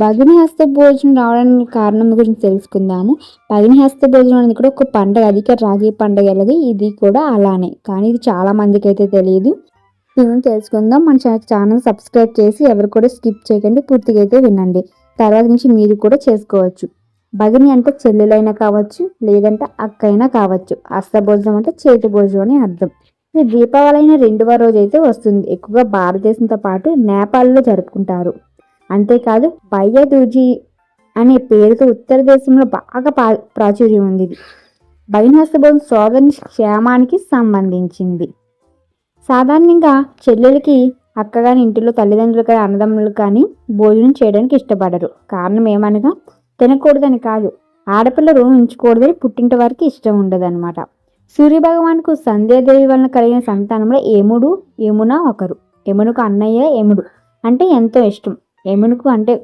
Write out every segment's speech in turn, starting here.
భగిని హస్త భోజనం రావడానికి కారణం గురించి తెలుసుకుందాము. భగిని హస్త భోజనం అనేది కూడా ఒక పండగ. అధిక రాగి పండగలది ఇది కూడా అలానే. కానీ ఇది చాలా మందికి అయితే తెలియదు మేము తెలుసుకుందాం. మన ఛానల్ సబ్స్క్రైబ్ చేసి ఎవరు కూడా స్కిప్ చేయకండి. పూర్తిగా అయితే వినండి. తర్వాత నుంచి మీరు కూడా చేసుకోవచ్చు. భగిని అంటే చెల్లెలైనా కావచ్చు లేదంటే అక్క అయినా కావచ్చు. హస్త భోజనం అంటే చేతి భోజనం అని అర్థం. ఇది దీపావళి అయిన రెండవ రోజు అయితే వస్తుంది. ఎక్కువగా భారతదేశంతో పాటు నేపాల్లో జరుపుకుంటారు. అంతేకాదు బయ్యదూజీ అనే పేరుతో ఉత్తర దేశంలో బాగా పా- ప్రాచుర్యం ఉంది ఇది. బైనహస్తభోజనం సోదరుని క్షేమానికి సంబంధించింది. సాధారణంగా చెల్లెలకి అక్కగాని ఇంటిలో తల్లిదండ్రులు కానీ అన్నదమ్ములు కానీ భోజనం చేయడానికి ఇష్టపడరు. కారణం ఏమనగా తినకూడదని కాదు. ఆడపిల్ల రోజు ఉంచకూడదని పుట్టింటి వారికి ఇష్టం ఉండదన్నమాట. సూర్యభగవాన్కు సంధ్యాదేవి వలన కలిగిన సంతానంలో యముడు యమున ఒకరు. యమునకు అన్నయ్య యముడు. అంటే ఎంతో ఇష్టం. యమునుకు అంటే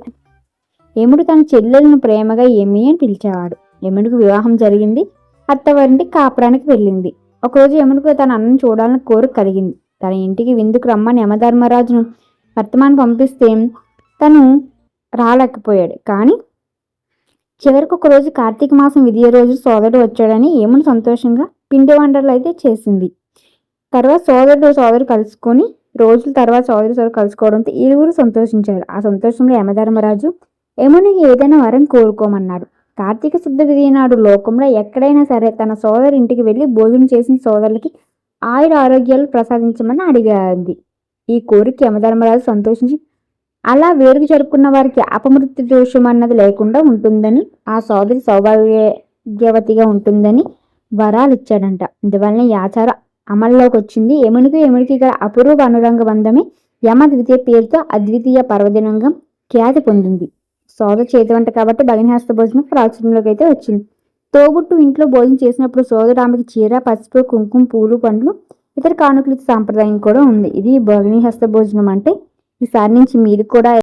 యముడు తన చెల్లెలను ప్రేమగా ఏమి అని పిలిచేవాడు. యముడికి వివాహం జరిగింది. అత్తవారింటి కాపురానికి వెళ్ళింది. ఒకరోజు యముడికి తన అన్నం చూడాలని కోరిక కలిగింది. తన ఇంటికి విందుకు రమ్మని యమధర్మరాజును వర్తమానం పంపిస్తే తను రాలేకపోయాడు. కానీ చివరికి ఒక రోజు కార్తీక మాసం విధియ రోజు సోదరుడు వచ్చాడని ఏమని సంతోషంగా పిండి వంటలు అయితే చేసింది. తర్వాత సోదరుడు సోదరు కలుసుకొని రోజుల తర్వాత సోదరి సోదరు కలుసుకోవడంతో ఇరువురు సంతోషించారు. ఆ సంతోషంలో యమధర్మరాజు యమునికి ఏదైనా వరం కోరుకోమన్నాడు. కార్తీక శుద్ధ విధి నాడు లోకంలో ఎక్కడైనా సరే తన సోదరి ఇంటికి వెళ్ళి భోజనం చేసిన సోదరులకి ఆయుర ఆరోగ్యాలు ప్రసాదించమని అడిగాది. ఈ కోరిక యమధర్మరాజు సంతోషించి అలా వేరుకు జరుపుకున్న వారికి అపమృత్యు దోషం అన్నది లేకుండా ఉంటుందని ఆ సోదరి సౌభాగ్యవతిగా ఉంటుందని వరాలు ఇచ్చాడంట. అందువలన ఈ ఆచారం అమల్లోకి వచ్చింది యమునికి యముడికి గల అపూర్వ అనురంగ బంధమే యమ ద్వితీయ పేరుతో అద్వితీయ పర్వదినంగం ఖ్యాతి పొందింది. సోద చేతి వంట కాబట్టి భగినహస్త భోజనం ప్రాచుర్యంలోకి అయితే వచ్చింది. తోబుట్టు ఇంట్లో భోజనం చేసినప్పుడు సోదరు ఆమెకి చీర పసుపు కుంకుమ పూలు పండ్లు ఇతర కానుకలు సాంప్రదాయం కూడా ఉంది. ఇది భగిని హస్త భోజనం అంటే ఈసారి నుంచి మీరు కూడా